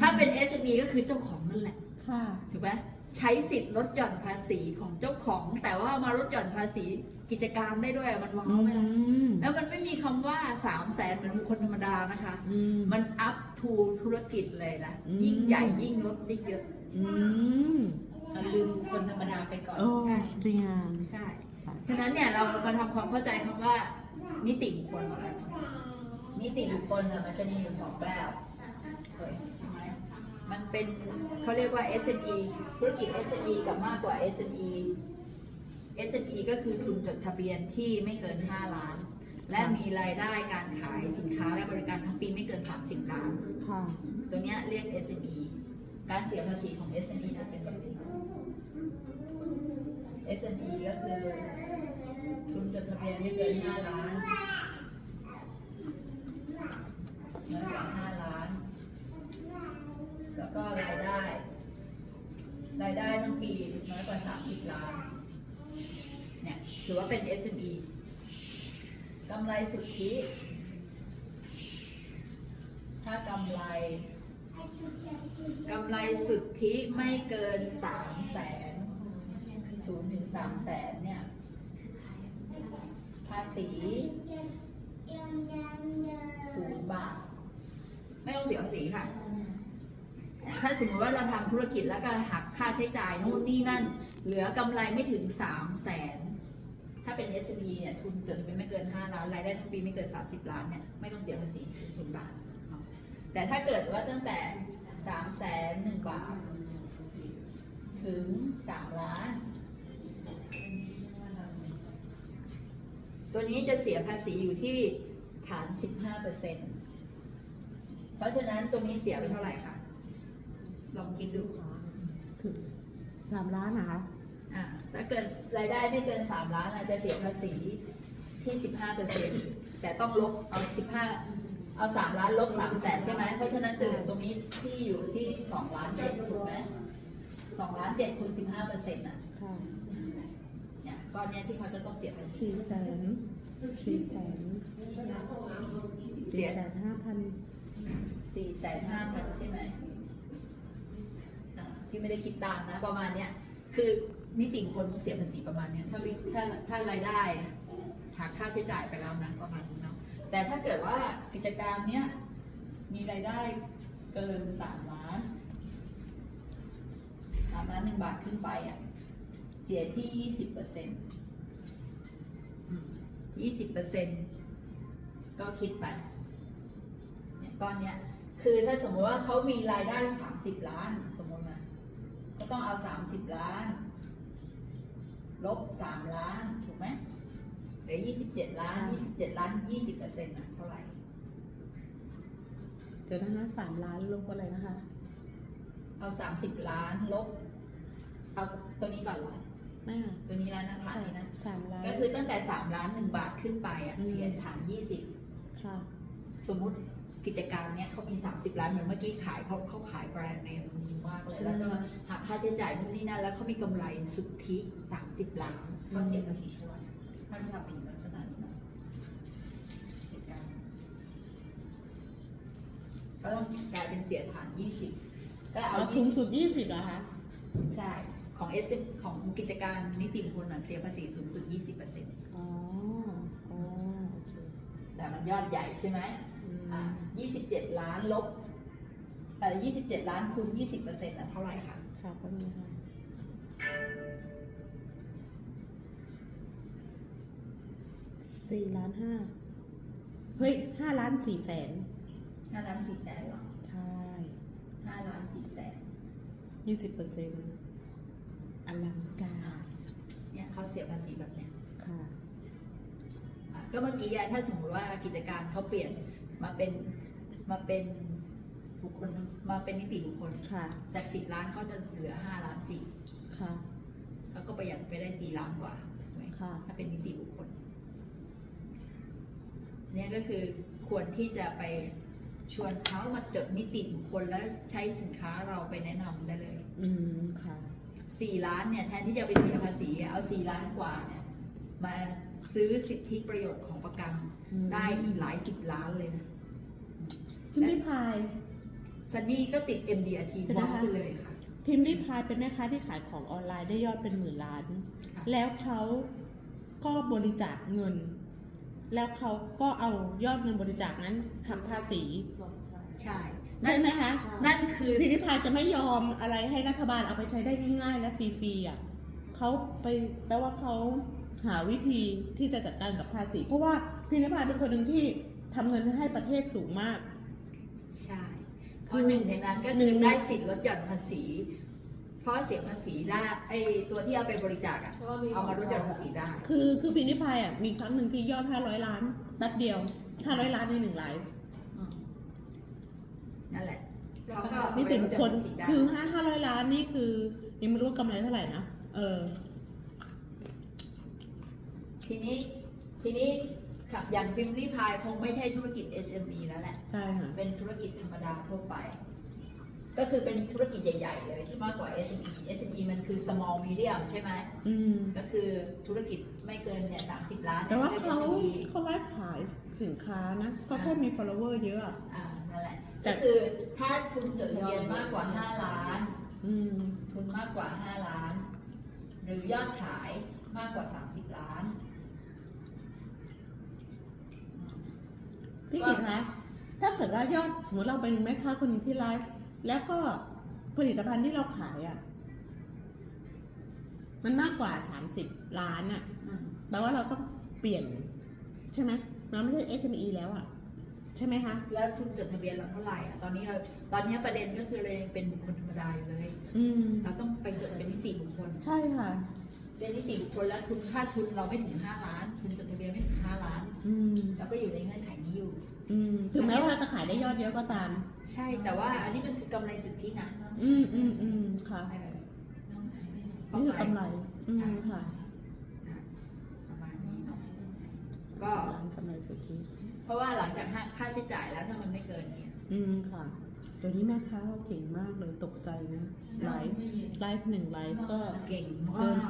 ถ้าเป็น SME ก็คือเจ้าของนั่นแหละค่ะถูกไหมใช้สิทธิ์ลดหย่อนภาษีของเจ้าของ แต่ว่ามาลดหย่อนภาษีกิจการได้ด้วยมันว้าวไหมล่ะมแล้วมันไม่มีคำว่าสามแสนเหมือนบุคคลธรรมดานะคะอืมมัน up to ธุรกิจเลยนะอืมยิ่งใหญ่ยิ่งลดได้เยอะอืมเราลืมคนธรรมดาไปก่อนโอ้ใช่ดีงามใช่ฉะนั้นเนี่ยเรามาทำความเข้าใจคำว่านิติบุคคลก่อนนิติบุคคลน่ะมันจะมีอยู่สองแบบเฮ้ยใช่ไห มมันเป็นเขาเรียกว่า SME ธุรกิจ SME กับมากกว่า SME SME ก็คือทุนจดทะเบียนที่ไม่เกิน 5 ล้าน และมีรายได้การขายสินค้าและบริการทั้งปีไม่เกิน 30 ล้านค่ะตัวเนี้ยเรียก SME การเสียภาษีของ SME นะเป็นแบบนี้ SME ก็คือทุนจดทะเบียนไม่เกิน 5 ล้านน้อยกว่า5ล้าน แล้วก็รายได้ รายได้ทั้งปีน้อยกว่า 30 ล้าน เนี่ยถือว่า เป็น SME กำไรสุทธิ ถ้ากำไรกำไรสุทธิไม่เกินสามแสนศูนย์ถึงสามแสนเนี่ย ภาษีศูนย์บาท ไม่ต้องเสียภาษีค่ะ ถ้าสมมติว่าเราทำธุรกิจแล้วก็หักค่าใช้จ่ายนู่นนี่นั่น เหลือกำไรไม่ถึงสามแสน ถ้าเป็น SME เนี่ยทุนจดทะเบียนไม่เกิน 5 ล้านรายได้ทั้งปีไม่เกิน 30 ล้านเนี่ยไม่ต้องเสียภาษีศูนย์บาท แต่ถ้าเกิดว่าตั้งแต่3แสนหนึ่งบาท ถึง 3 ล้าน ตัวนี้จะเสียภาษีอยู่ที่ฐาน 15เปอร์เซ็นเพราะฉะนั้นตัวนี้เสียไปเท่าไหร่คะลองคิดดูถึงสามล้านนะคะ ถ้าเกิดรายได้ไม่เกินสามล้านอาจจะเสียภาษีที่สิบห้าเปอร์เซ็นแต่ต้องลบเอาสิบห้าเอาสามล้านลบสามแสนใช่ไหมเพราะฉะนั้นจะเหลือตรงนี้ที่อยู่ที่สองล้านเจ็ดถูกไหมสองล้านเจ็ดคูณสิบห้าเปอร์เซ็นต์อะค่ะเนี่ยก้อนเนี้ยที่เขาจะต้องเสียภาษีสี่แสนสี่แสนสี่แสนห้าพันสี่แสนห้าพันใช่ไหมอ่าพี่ไม่ได้คิดตามนะประมาณเนี้ย คือนิติบุคคลเสียภาษีประมาณเนี้ยถ้าถ้าถ้ารายได้หักค่าใช้จ่ายไปแล้วนะประมาณนี้เนาะแต่ถ้าเกิดว่ากิจการเนี้ยมีรายได้เกินสามล้านสามล้านหนึ่งบาทขึ้นไปอะเสียที่ยี่สิบเปอร์เซ็นต์ยี่สิบเปอร์เซ็นต์ก็คิดไปเนี่ยก้อนเนี้ยคือถ้าสมมติว่าเขามีรายได้สามสิบล้านสมมตินะ ก็ต้องเอาสามสิบล้าน ลบสามล้านถูกไหมเหลือยี่สิบเจ็ดล้านยี่สิบเจ็ดล้านยี่สิบเปอร์เซ็นต์ะเท่าไหร่ เดี๋ยวนะสามล้านลบอะไรนะคะ เอาสามสิบล้านลบ เอาตัวนี้ก่อนเหรอแม่ตัวนี้แล้วนะฐานนี้นะสามล้าน ก็คือตั้งแต่สามล้านหนึ่งบาทขึ้นไปอะอืมเสียฐานยี่สิบค่ะ สมมุติ กิจการเนี้ยเขามีสามสิบล้านเหมือนเมื่อกี้ขายเขาเขาขายแบรนด์เนมดีมากเลยแล้วก็หักค่าใช้จ่ายนู่นนี่นั่นแล้วเขามีกำไรสุทธิสามสิบล้านก็เสียภาษีเท่าไหร่ถ้าทำเป็นลักษณะนี้นะกิจการก็ต้องกลายเป็นเสียฐานยี่สิบก็เอาเอายี่สูงสุดยี่สิบเหรอคะใช่ของ S ของกิจการนิติบุคคลน่ะเสียภาษีสูงสุด 20%อ๋ออ๋อโอเคแต่มันยอดใหญ่ใช่ไหมอืมอ่า 27 ล้านลบเอ่อ27 ล้านคูณ20%น่ะเท่าไหร่คะค่ะก็มีค่ะสี่ล้านห้าเฮ้ยห้าล้านสี่แสน5ล้าน4แสนหรอใช่5ล้าน4แสนยี่สิบเปอร์เซ็นต์อลังการเนี่ยเขาเสียภาษีแบบเนี้ยค่ะอะก็เมื่อกี้อะถ้าสมมติว่ากิจการเขาเปลี่ยนมาเป็น มาเป็นบุคคลมาเป็นนิติบุคคลค่ะ จาก10ล้านเขาจะเหลือ5ล้าน4ค่ะเขาก็ประหยัดไปได้4ล้านกว่าถูกไหมค่ะ ถ้าเป็นนิติบุคคล เนี่ยก็คือควรที่จะไปชวนเขามาจดนิติบุคคลแล้วใช้สินค้าเราไปแนะนำได้เลย อืมค่ะ สี่ล้านเนี่ยแทนที่จะไปเสียภาษีเอาสี่ล้านกว่าเนี่ยมาซื้อสิทธิประโยชน์ของประกัน อืม ได้อีกหลายสิบล้านเลยนะ พิมพ์ริพาย ซันนี่ก็ติด MDRT เดี๋ยวบล็นะอกคะ ไปเลยค่ะพิมพ์ริพายเป็นแม่ค้าที่ขายของออนไลน์ได้ยอดเป็นหมื่นล้าน ค่ะ แล้วเขาก็บริจาคเงิน แล้วเขาก็เอายอดเงินบริจาคนั้นหักภาษี ใช่ใช่ไหมคะ นั่นคือพิมพ์ริพายจะไม่ยอมอะไรให้รัฐบาลเอาไปใช้ได้ง่ายๆ และฟรีๆอะเขาไปแปลว่าเขาหาวิธีที่จะจัดการกับภาษี เพราะว่าพิมพ์ริพายเป็นคนหนึ่งที่ทำเงินให้ประเทศสูงมาก ใช่คืคืออหนึ่งในนั้นก็หนึ่คืงอได้สิทธิ์ลดหย่อนภาษี เพราะเสียภาษีได้ไอตัวที่เอาไปบริจาคอะเอามาลดหย่อนภาษีได้ คือคือพิมพ์ริพายอะมีครั้งหนึ่งที่ยอด500ล้านแป๊บเดียว500ล้านในหนึ่งไลฟ์อืมนั่นแหละเขาก็นี่ติดคนเอาไปลดหย่อภาษีได้คือห้าห้าร้อยล้านนี่คือยังไม่รู้ว่ากำไรเท่าไหร่นะเออ ทีนี้ทีนี้ ครับอย่างฟิมลี่พายคงไม่ใช่ธุรกิจ SME แล้วแหละ ใช่ค่ะ เป็นธุรกิจธรรมดาทั่วไป ก็คือเป็นธุรกิจใหญ่ๆเลยที่มากกว่า SME SME มันคือ small medium ใช่ไหม อืม ก็คือธุรกิจไม่เกินเนี่ยสามสิบล้านแต่ว่านี่ยเขา SME เขาไลฟ์ขายสินค้านะเขาแค่มี follower เยอะอะ อ่านั่นแหละแต่ ก็คือถ้าทุนจดทะเบียนมากกว่า 5 ล้าน อืม ทุนมากกว่า 5 ล้าน หรือยอดขายมากกว่า 30 ล้าน พี่กิตคะถ้าเกิดว่ายอดสมมติเราเป็นแม่ค้าคนหนึงที่ไลฟ์แล้วก็ผลิตภัณฑ์ที่เราขายอะมันมากกว่า30ล้านอะแปลว่าเราต้องเปลี่ยน ใช่ไหมเราไม่ใช่ SME แล้วอะใช่ไหมคะ แล้วทุนจดทะเบียนเราเท่าไหร่อะตอนนี้เราตอนนี้ประเด็นก็คือเรายังเป็นบุคคลธรรมดาอยู่เลยอืมเราต้องไปจดเป็นนิติบุคคล ใช่ค่ะเป็นนิติบุคคลแล้วทุนค่าทุนเราไม่ถึง5ล้านทุนาเราจะขายได้ยอดเยอะก็ตาม ใช่แต่ว่าอันนี้มันคือกำไรสุทธินะอืมอืมอืมค่ะเออนี่คือกำไร อืมค่ะอะประมาณนี้เนาะก็ร้านกำไรสุทธิ เพราะว่าหลังจากค่าใช้จ่ายแล้วถ้ามันไม่เกินเนี่ย อืมค่ะ เดี๋ยวนี้แม่ค้าเขาเก่งมากเลยตกใจนะไลฟ์ไลฟ์หนึ่งไลฟ์ก็เก่งมาเกินก